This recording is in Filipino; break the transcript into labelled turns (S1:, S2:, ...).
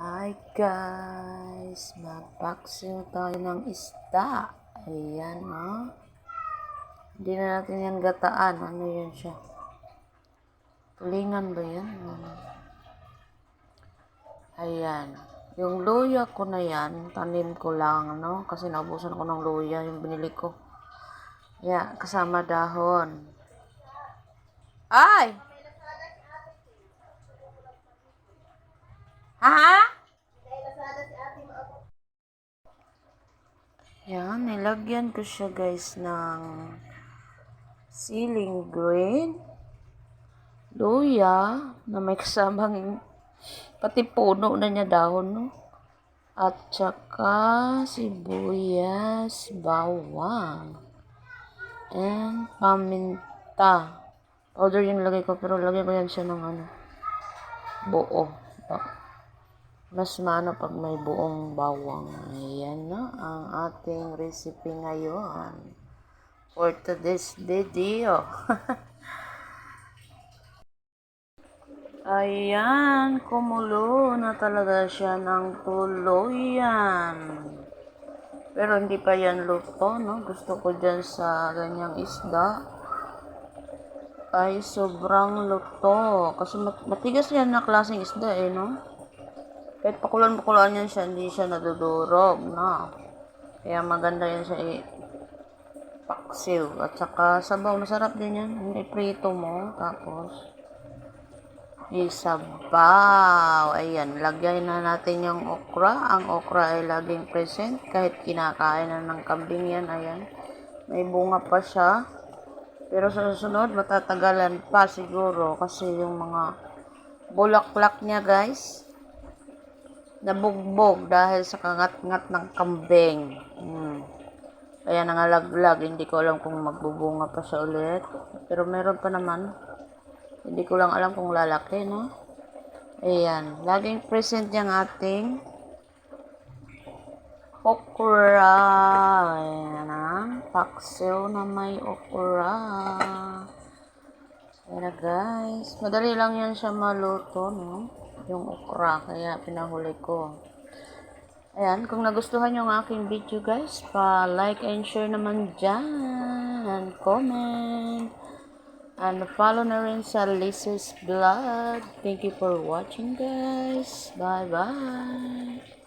S1: Hi guys! Magpaksiw tayo ng isda. Ayan, no? Hindi na natin yan gataan. Ano yun siya? Tulingan ba yan? Ayan. Yung luya ko na yan, tanim ko lang, no? Kasi naubusan ko ng luya, yung binili ko. Yeah, kasama dahon. Ay! Ha? Yan, nilagyan ko siya guys ng ceiling green, luya, na may kasamang pati puno na niya dahon, no? At saka sibuyas, bawang, and paminta. Powder yung lagay ko, pero lagay ko yan siya ng ano, buo. Mas maano pag may buong bawang. Ayan na ang ating recipe ngayon for today's video. Ayan, kumulo na talaga siya ng tuluyan. Pero hindi pa yan luto, no? Gusto ko dyan sa ganyang isda ay sobrang luto. Kasi mat- matigas yan na klaseng isda eh, no? Kahit pakulan-pakulan yan siya, hindi siya nadudurog, na. Kaya maganda yan i paksiw. At saka sabaw, masarap din yan. Hindi prito mo, tapos isabaw. Ayan, lagyan na natin yung okra. Ang okra ay laging present. Kahit kinakain na ng kambing yan, ayan. May bunga pa siya. Pero sa susunod, matatagalan pa siguro kasi yung mga bulaklak niya, guys, nabugbog dahil sa kangat-ngat ng kambing. Hmm. Kaya nangalaglag, hindi ko alam kung magbubunga pa siya ulit. Pero meron pa naman. Hindi ko lang alam kung lalaki, no? Ayan. Laging present yung ating okra. Ayan na. Paksiw na may okra. Ayan guys. Madali lang yan siya maluto, no? Yung okra. Kaya pinahuli ko. Ayan. Kung nagustuhan yung aking video guys, pa-like and share naman dyan. And comment. And follow na rin sa Lisa's Vlog. Thank you for watching guys. Bye-bye.